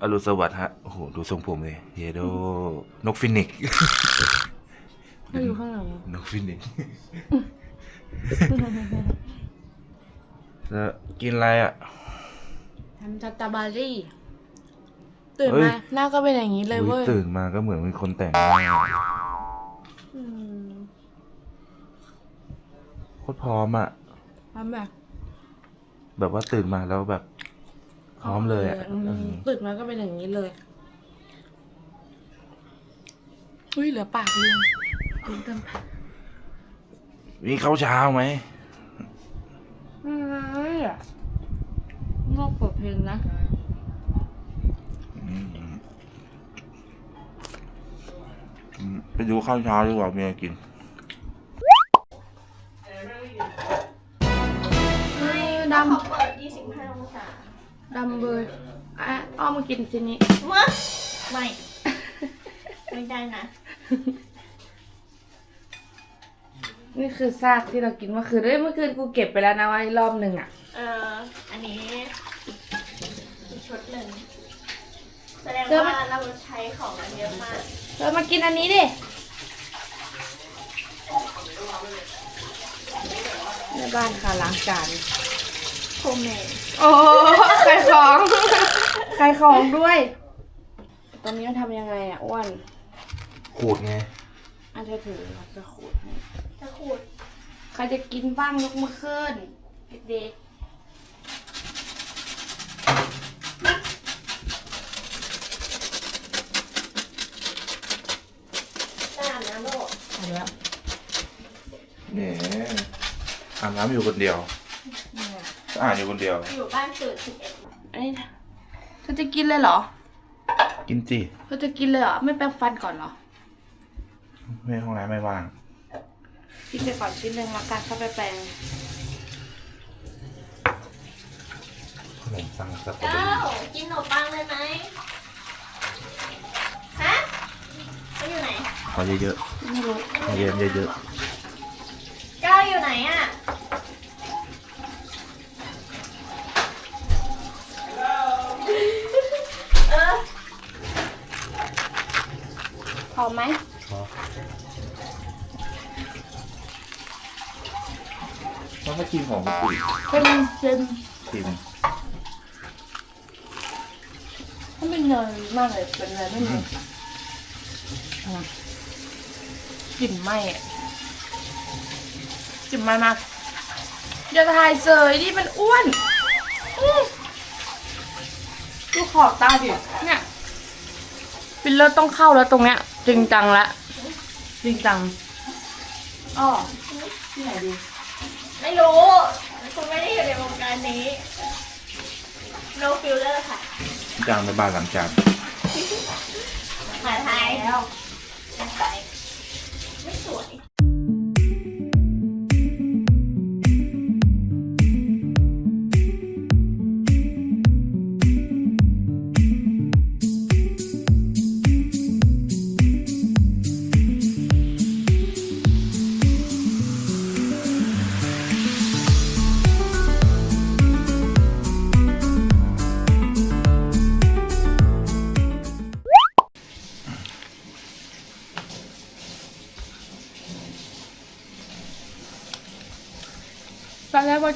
อรุณสวัสดิ์ฮะ โอ้โห ดูทรงผมเลยเยโด นกฟินิกซ์ถ้าอยู่ข้างหลังนกฟินิกซ์จะกินอะไรอะ ทำจัตตาบารี่ ตื่นเฮ้ย มา หน้าก็เป็นอย่างนี้เลยอุ๊เว้ยยตื่นมาก็เหมือนเป็นคนแต่งหน้าอืมโคตรพร้อมอะทำแบบ แบบว่าตื่นมาแล้วแบบ พร้อมเลยอะอืมเออตื่นมาก็เป็นอย่างนี้เลย อุ้ยเหลือปากเลยตื่นเต้นปากมีข้าวเช้าไหมอืมอะนอกเปิดเพลงนะ อืมไปดูข้าวเช้าดีกว่าเมียกินดเขาเปิด 25 องศาำ ดำเบยอะอ้อมมากินสินี้เมื่อไม่ ไม่ได้นะ นี่คือซากที่เรากินเมื่อคืนเอ้ยเมื่อคืนกูเก็บไปแล้วนะไว้รอบหนึ่งอะ เออ อันนี้อีกชุดหนึ่งแสดงเดี๋ยวมัว่านเราใช้ของกันเยอะมาก เรามากินอันนี้ดิแม่บ้านค่ะล้างจาน โฮมเมดโอ้ขายของขายของด้วย ตอนนี้มันทำยังไงอะอ้วนขูดไงอันเธอถือเราจะขูดให้จะขูดใครจะกินบ้างยกมือขึ้นเด็กจะอาบน้ำโลกๆเอาแล้วเนี่ยอาบน้ำอยู่คนเดียวสะ อาดอยู่คนเดียว อยู่บ้านตื่น11โมงอันนี้เธอจะกินเลยเหรอ กินสิเธอจะกินเลยเหรอ ไม่แปรงฟันก่อนเหรอ ไม่ห้องน้ำไม่ว่าง กินไปก่อนชิ้นหนึ่งแล้วกันเข้าไปแปรงขนมปังสตรอเบอเก้ารี่กินขนมปังเลยไหมฮะเขาอยู่ไหน ขอเยอะไม่รู้ๆขอเยอะเยอะ เก้าอยู่ไหนอะ เออ พอ ไหมๆพอต้องมากินของปุ๋ยเป็นเค็มกินถ้าเป็นเนยมากเลยเป็นเนยไม่มีอะกลิ่นไหม้อะกลิ่นไหม้มากอย่าถ่ายเสยดิมันอ้วนอื้อดูขอบตาดิเนี่ยฟิลเลอร์ต้องเข้าแล้วตรงเนี้ย จริงจังละ จริงจังอ้อที่ไหนดีไม่รู้คุณไม่ได้อยู่ในวงการนี้ no filler ค่ะจางไปบ้านหลังจานมาไทยแล้วไม่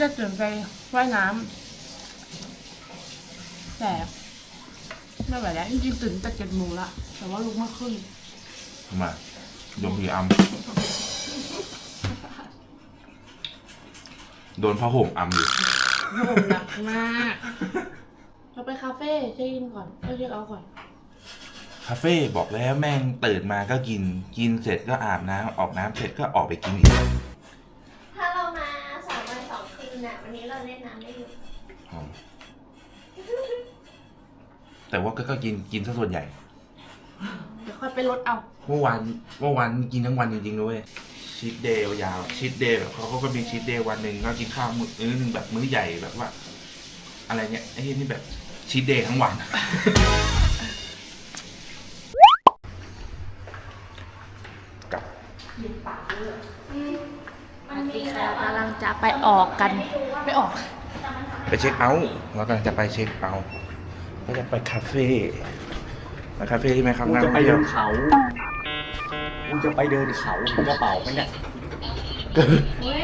จะตื่นไปว่ายน้ำแต่ไม่ไหวแล้วจริงๆตื่นแต่เจ็ดโมงละแต่ว่าลุกไม่ขึ้นทำไมยมพีอัมโดนผ้าห่มอัมอยู่โอ้โหหนักมากเราไปคาเฟ่เช็คอินก่อนเอ้ยเช็คเอาท์ก่อน คาเฟ่บอกแล้วแม่งตื่นมาก็กิน กินเสร็จก็อาบน้ำออกน้ำเสร็จก็ออกไปกินอีก ถ้าเรามาสามวันสองคืนน่ะ วันนี้เราเล่นน้ำไม่หยุด อ๋อ แต่ว่าก็ก็กินกินซะส่วนใหญ่ เดี๋ยวค่อยไปลดเอา เมื่อวานเมื่อวานกินทั้งวันจริงๆด้วยชีตเดย์ยาวชีตเดย์แบบเขาเขาก็มีชีตเดย์วันหนึ่งก็กินข้าวมื้อหนึงแบบมื้อใหญ่แบบว่า อะไรเงี้ยไอ้ที่นี่แบบชีตเดย์ทั้งวัน กลับมันมีแบบว่ากำลังจะไปออกกัน ไปออก ไปเช็คเอาท์เรากำลังจะไปเช็คเอาท์ ก็จะไปคาเฟ่ไปคาเฟ่ที่ไหมครับกูนักจะท่องไปเที่เดิยวนเขากูจะไปเดินเขามีกระเป๋าไหมเนี่ย เฮ้ย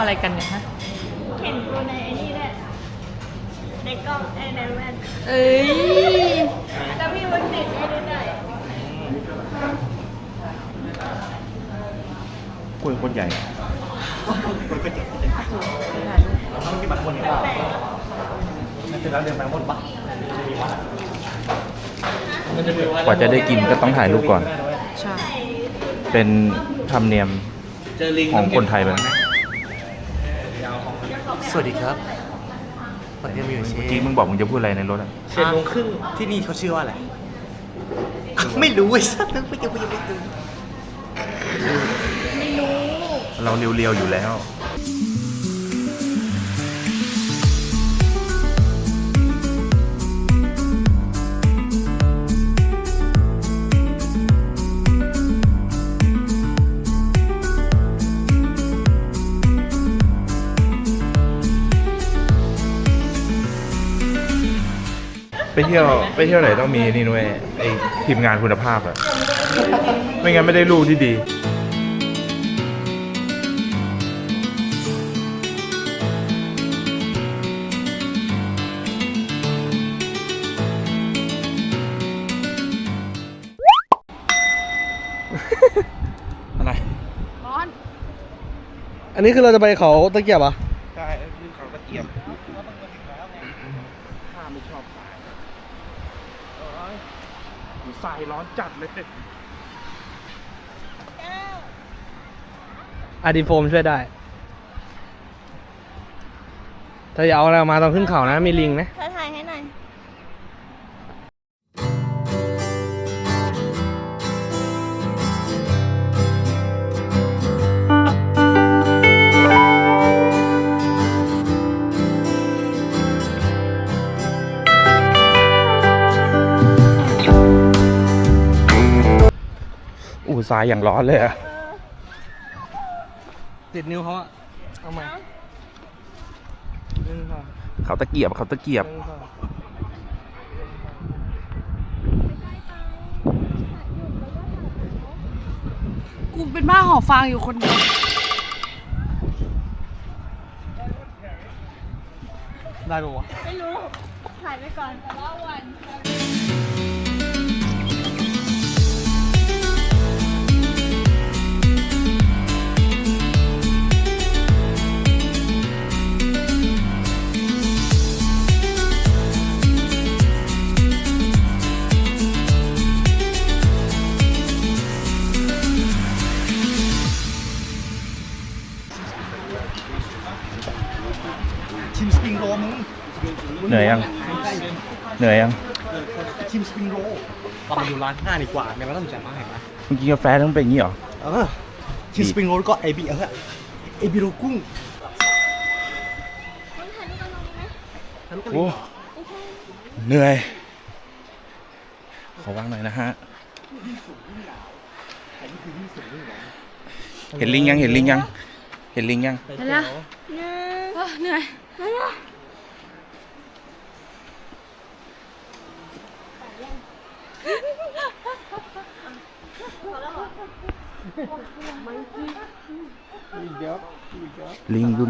อะไรกันเนี่ยฮะ เห็นกูในไอ้นี่ด้วยในกล้องไอ้ในแว่นเอ้ย แล้วมีวันติดไอ้นี่ด้วยกล้วยคนใหญ่ที่บัตรคนนี้ว่านั่นเป็นแล้วเดินไปหมดปะกว่าจะได้กินก็ต้องถ่ายรูปก่อน ใช่ เป็นธรรมเนียมเจอลิงของคนไทยเลยนะ สวัสดีครับวันนี้มีอยู่เชเมื่อกี้มึงบอกมึงจะพูดอะไรในรถอะเชนโมงครึ่งที่นี่เขาชื่อว่าอะไร ไม่รู้ไอ้สัตว์นึกไม่ยังไม่ยังไม่ตื่นเราเรียวๆอยู่แล้ว เที่ยวไปเที่ยวไหนต้องมีนี่ด้วยไอทีมงานคุณภาพอะไม่งั้นไม่ได้รูปที่ดี อะไร ร้อน อันนี้คือเราจะไปเขาตะเกียบเหรอะ ใช่คือเขาตะเกียบข้าไม่ชอบทรายเอ้ย ทรายร้อนจัดเลยอะดินโฟมช่วยได้ ถ้าอยากเอาอะไรออกมาต้องขึ้นเขานะ มีลิงนะเธอถ่า ทรายอย่างร้อนเลยอะติดนิ้วเขาอะเอาใหม่หนึ่งสองเขาตะเกียบเขาตะเกียบ หนึ่งสองกูเป็นบ้าหอฟางอยู่คนเดียวได้ปะวะ ไม่รู้ถ่ายไปก่อนแต่ว่าวัน เหนื่อยยังชิมสปริงโรลเรามาดูร้านห้าดีกว่าเนี่ยเราต้องจ่ายมากเห็นไหมมึงกินกาแฟต้องเป็นอย่างนี้เหรอ เออชิมสปริงโรลก็เอบีเออเอบีโรกุ้งโอ้เหนื่อย ขอวางหน่อยนะฮะ เห็นลิงยัง เห็นลิงยัง เห็นลิงยัง เห็นแล้วเออเหนื่อย ลิงดู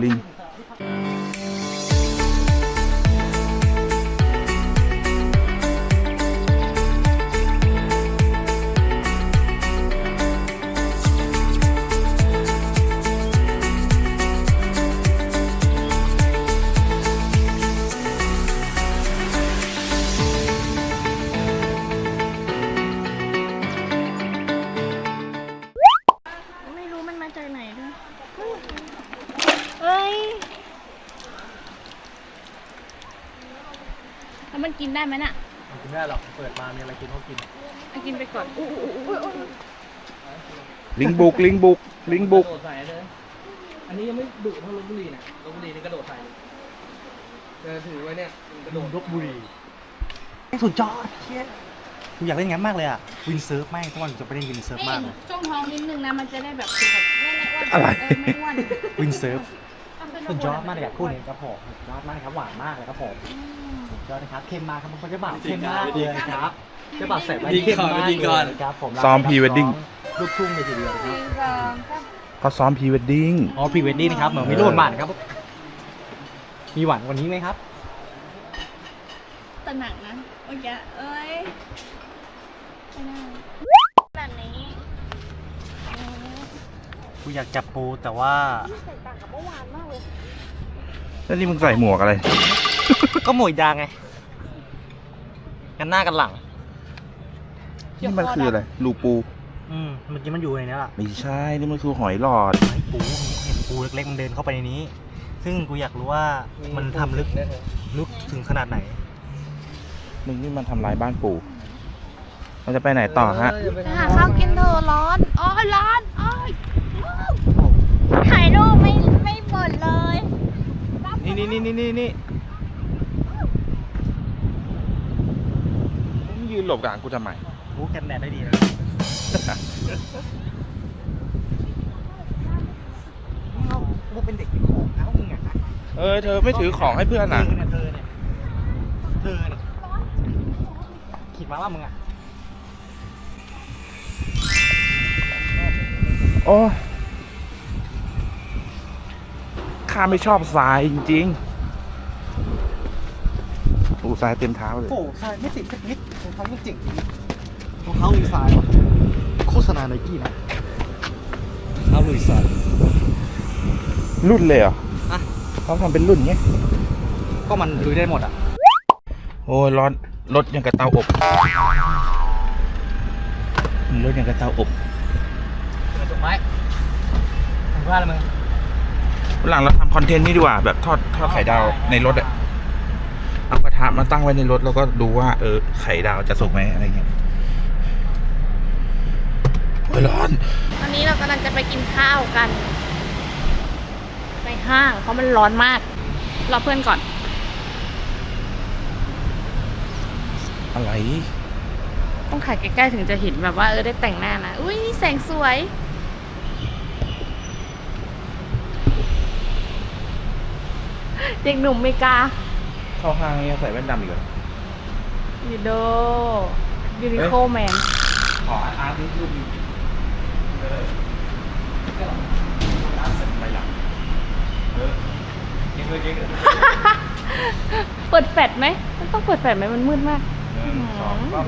ปิดมามีอะไรกินเขากินเอากินไปก่อนอู้อู้อู้อู้ลิงบุกลิงบุกลิงบุกใส่เลยอันนี้ยังไม่ดุเท่าลบบุรีนะลบบุรีนี่กระโดดใส่เลยแต่ถือไว้เนี่ยมันกระโดดลบบุรีสุดยอดเชี่ยกูอยากเล่นงั้นมากเลยอะ วินเซิร์ฟแม่งทุกวันจะไปเล่นวินเซิร์ฟมากเลยช่วงท้องนิดนึงนะมันจะได้แบบคือแบบไม่ไม่อ้วนอะไรเออไม่อ้วนวินเซิร์ฟทำเป็นสุดยอดมากเลยอะคู่นี้ครับผมสุดยอดมากครับหวานมากเลยครับผมสุด ยอดนะครับเค็มมากครับมันจะบ่าวเค็มมากเลยครับจะบ่าวใส่ไว้เค็มมากเลยครับผมซ้อม pre-wedding ลูกทุ่งในทีเดียวนะครับหนึ่งสองสามเขาซ้อมพรีเวดดิ้งอ๋อพรีเวดดิ้งนะครับเหมือนมีรูปหวานครับ มีหวานกว่านี้ไหมครับแต่หนักนะเมื่อกี้เอ้ยไม่ได้แบบนี้อืมกูอยากจับปูแต่ว่าใส่ต่างกับเมื่อวานมากเลยแล้วนี่มึงใส่หมวกอะไร ก็หมวยยางไง กันหน้ากันหลัง นี่มันคืออะไร ลูปู อืมเมื่อกี้มันอยู่ในนี้แหละไม่ใช่ นี่มันคือหอยหลอด ไอ้ปูเห็นปูเล็กๆมันเดินเข้าไปในนี้ ซึ่งกูอยากรู้ว่ามันทำลึกลึกถึงขนาดไหน มึงนี่มันทำลายบ้านปู่เราจะไปไหนต่อฮะ ไปหาข้าวกินเถอะร้อนอ๋อร้อนอ๋อถ่ายรูปไม่ไม่หมดเลยนี่นี่นี่นี่นี่นี่มึง ยืนหลบกลางกูทำไมรู้กันแดดได้ดีนะเราเราเป็นเด็กมีของนะมึงอะเออเธอไม่ถือของให้เพื่อนอะ เธอเนี่ยเธอเนี่ยเธอเนี่ยขีดมาว่ามึงอะโอ้ข้าไม่ชอบทรายจริงๆโอ้ทรายเต็มเท้าเลย โอ้ทรายไม่ติดสักนิดรอง เท้ายังเจ๋งรองเท้าลุยทรายว่ะโฆษณาไนกี้นะรองเท้าลุยทรายรุ่นเลยเหรออะเขาทำเป็นรุ่นเงี้ย ก็มันลุยได้หมดอะ โอ้ยร้อนรถยังกับเตาอบรถยังกับเตาอบถูกไหมมึงว่าอะไรมึงวันหลังเราทำคอนเทนต์นี้ดีกว่าแบบทอดทอดไข่ดาวในรถอะเอาก ระทะมาตั้งไว้ในรถแล้วก็ดูว่าเออไข่ดาวจะสุกไหมอะไรเงี้ยโอ้ยร้อน วันนี้เรากำลังจะไปกินข้าวกัน ในห้างเพราะมันร้อนมาก รอเพื่อนก่อน อะไร ต้องถ่ายใกล้ๆถึงจะเห็นแบบว่าเออได้แต่งหน้านะ อุ้ยแสงสวย เด็กหนุ่มเมกา เข้าห้างยังใส่แว่นดำอีกเหรอยูโดยูนิโคแมนขออาร์ตรูปนี้เลยอาร์ตเสร็จไปหลังเออเก่งเลยเก่งเลยเปิดแฟลชไหมมันต้องเปิดแฟลชไหมมันมืดมากหนึ่งสองสาม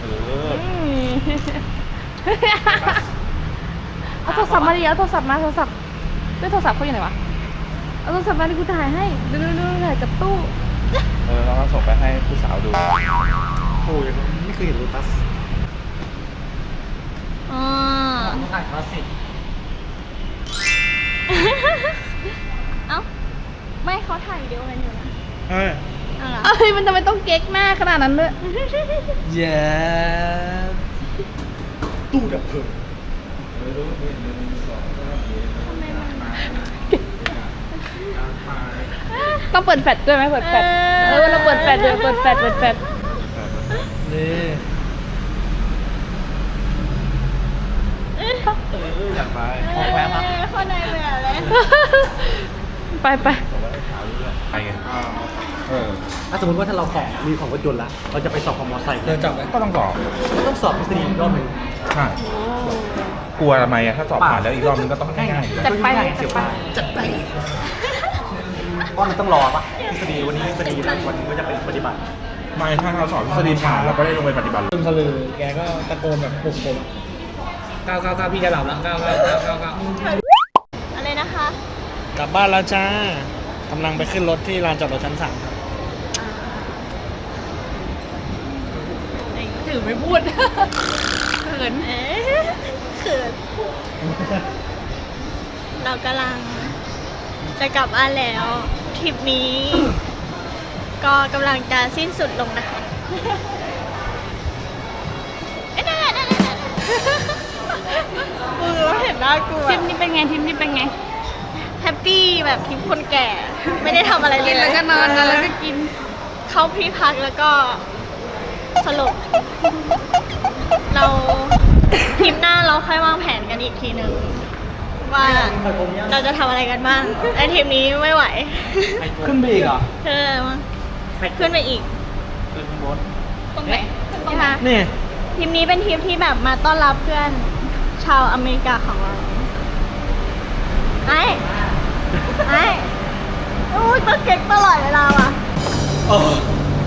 เอออืมเอาโทรศัพท์มาดิเอาโทรศัพท์มาโทรศัพท์ด้วยโทรศัพท์เขาอยู่ไหนวะ เอาโทรศัพท์มาดิกูถ่ายให้ดูดูดูถ่ายกับตู้เออเราก็ส่งไปให้ผู้สาวดูโอ้ยไม่เคยเห็นโลตัสอ่าถ่ายคลาสสิกเอ้าไม่เขาถ่ายวิดีโอกันอยู่นะเฮ้ยเอาเหรอเอ้ยมันทำไมต้องเก๊กหน้าขนาดนั้นด้วยเย้ตู้ดับเพลิง ต้องเปิดแฟลชด้วยไหมเปิดแฟลชเออเราเปิดแฟลชด้วยเปิดแฟลชเปิดแฟลชนี่อยากไปออกแวะมาเออคนในเบื่อเลยไปไปไปไงเออถ้าสมมติว่าถ้าเราของมีของรถยนต์แล้วเราจะไปสอบของมอเตอร์ไซค์เดินจับเลยก็ต้องสอบก็ต้องสอบทฤษฎีอีกรอบหนึ่งใช่กลัวทำไมอะถ้าสอบผ่านแล้วอีกรอบนึงก็ต้องง่ายๆจัดไปง่ายจัเสีดยไปเวลาจัดไป เพราะมันต้องรอปะทฤษฎีวันนี้ทฤษฎีแล้ววันนี้ก็จะเป็นปฏิบัติ ไม่ถ้าเราสอบทฤษฎีผ่านเราก็ได้ลงไปปฏิบัติเลยคุณสลือแกก็ตะโกนแบบปลุกผมก้าวก้าวก้าวพี่จะหลับแล้วก้าวก้าวก้าวก้าวก้าวอะไรนะคะกลับบ้านแล้วจ้ากำลังไปขึ้นรถที่ลานจอดรถชั้นสามครับถือไม่พูดเขินเอ๊ะเขินเรากำลังจะกลับบ้านแล้ว ทริปนี้ ก็กำลังจะสิ้นสุดลงนะคะเอ๊ะนั่นแหละนั่นแหละนั่นแหละมึงเราเห็นน่ากลัวทริปนี้เป็นไงทริปนี้เป็นไงแฮปปี้แบบทริปคนแก่ ไม่ได้ทำอะไรเลย กินแล้วก็นอนนอนแล้วก็กิน เข้าที่พักแล้วก็สรุปเรา ทริปหน้าเราค่อยวางแผนกันอีกทีหนึ่ง ว่าเราจะทำอะไรกันบ้างแต่ทริปนี้ไม่ไหว ขึ้นไปอีกเหรอเธอมั้งขึ้นไปอีก ขึ้นบนตรงไหนตรงนั้นนี่ทริปนี้เป็นทริปที่แบบมาต้อนรับเพื่อนชาวอเมริกาของเราไอ้ไอ้อู้ยต้องเก๊กตลอดเวลาว่ะ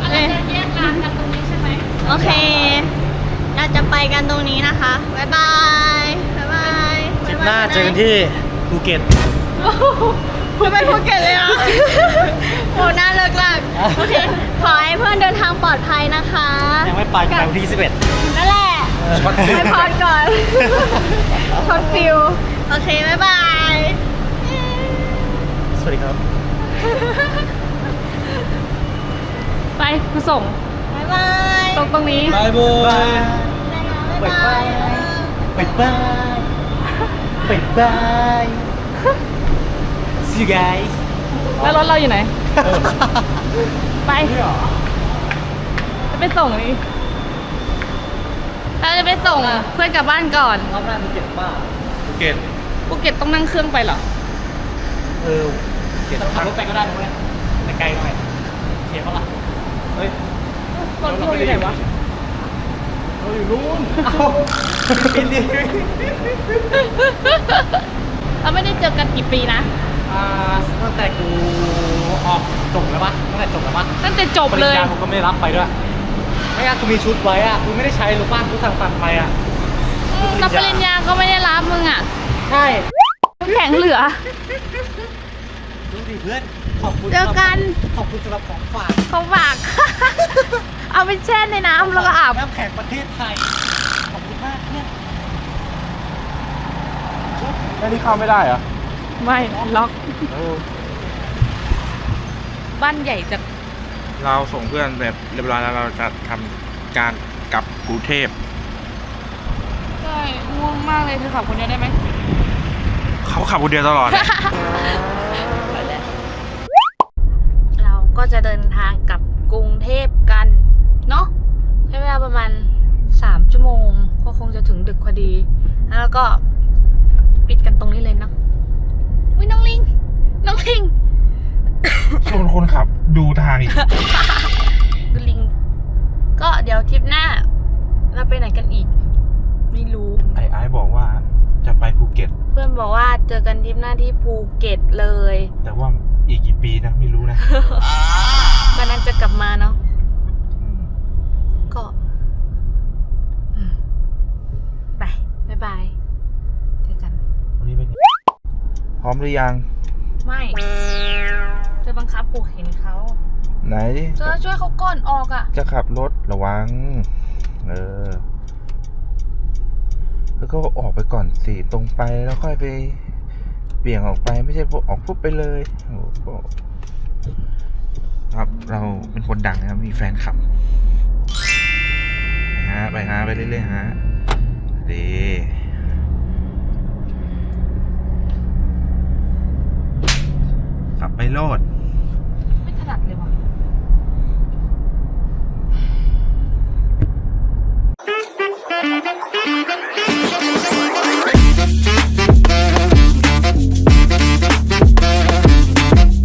อะไรจะแยกร้านกันตรงนี้ใช่ไหมโอเค เราจะไปกันตรงนี้นะคะ บ๊ายบาย หน้าเจอกันที่ภูเก็ต คุณไปภูเก็ตเลยเหรอโอ้น่าเลิกลากโอเค ขอให้เพื่อนเดินทางปลอดภัยนะคะยังไม่ไปไปวันที่21 นั่นแหละให้พรก่อนช็อตฟิล โอเค บ๊ายบาย สวัสดีครับ ไปมาส่งบ๊ายบาย ตรงตรงนี้ บายบาย บ๊ายบายปิดบาย ปิดบาย See you guys แล้วรถเราอยู่ไหน ไป จะไปส่งนี่เราจะไปส่งเพื่อนกลับบ้านก่อน รอบหน้าภูเก็ตป่ะภูเก็ตภูเก็ตต้องนั่งเครื่องไปเหรอ เออภูเก็ตขับรถไปก็ได้นะเว้ยแต่ไกลหน่อยเทียบปะล่ะเฮ้ยรถเราอยู่ไหนวะ เราอยู่นู่นเอ้าบินดิเราไม่ได้เจอกันกี่ปีนะอ่าตั้งแต่กูออกจบแล้วปะตั้งแต่จบแล้วปะตั้งแต่จบเลยปริญญาผมก็ไม่ได้รับไปด้วย ไม่งั้กูมีชุดไว้อะกูไม่ได้ใช้หรือป้ากูสั่งตัดไปอะรับปริญญาก็ไม่ได้รับมึงอะใช่แข็งเหลือดูดิเพื่อนขอบคุณเจอกันขอบคุณสำหรับของฝากเขาฝาก เอาไปแช่ในน้ำแล้วก็อาบ น้ำแข็งประเทศไทย ขอบคุณมากเนี่ยแล้วนี่เข้าไม่ได้เหรอไม่ล็อกบ้านใหญ่จากเราส่งเพื่อนแบบเรียบร้อยแล้วเราจะทำการกลับกรุงเทพใช่ง่วงมากเลยเธอขับคนเดียวได้ไหมเขาขับคนเดียวตลอดเลยเราก็จะเดินทางกลับกรุงเทพกันเนาะใช้ เวลาประมาณสามชั่วโมง ก็คงจะถึงดึกพอดี แล้วก็ปิดกันตรงนี้เลยเนาะวิน้องลิง น้องลิงชวนคนขับดูทางอีก ดูลิง ก็เดี๋ยวทริปหน้า เราไปไหนกันอีก ไม่รู้ ไอ้ไอ้บอกว่าจะไปภูเก็ต เพื่อนบอกว่าเจอกันทริปหน้าที่ภูเก็ตเลย แต่ว่าอีกกี่ปีนะไม่รู้นะก็นั้นจะกลับมาเนาะ อืม ก็อืมไป บ๊ายบาย เจอกัน วันนี้เป็น พร้อมหรือยัง ไม่เธอบังคับขู่เห็นเขาไหน เธอช่วยเขาก่อนออกอะ จะขับรถระวัง เออแล้วก็ออกไปก่อนสิตรงไปแล้วค่อยไป เบี่ยงออกไปไม่ใช่พวกออกปุ๊บไปเลยโอ้โหครับเราเป็นคนดังนะครับ มีแฟนคลับฮะไปฮะไปเรื่อยๆฮะดีขับ ไปโลด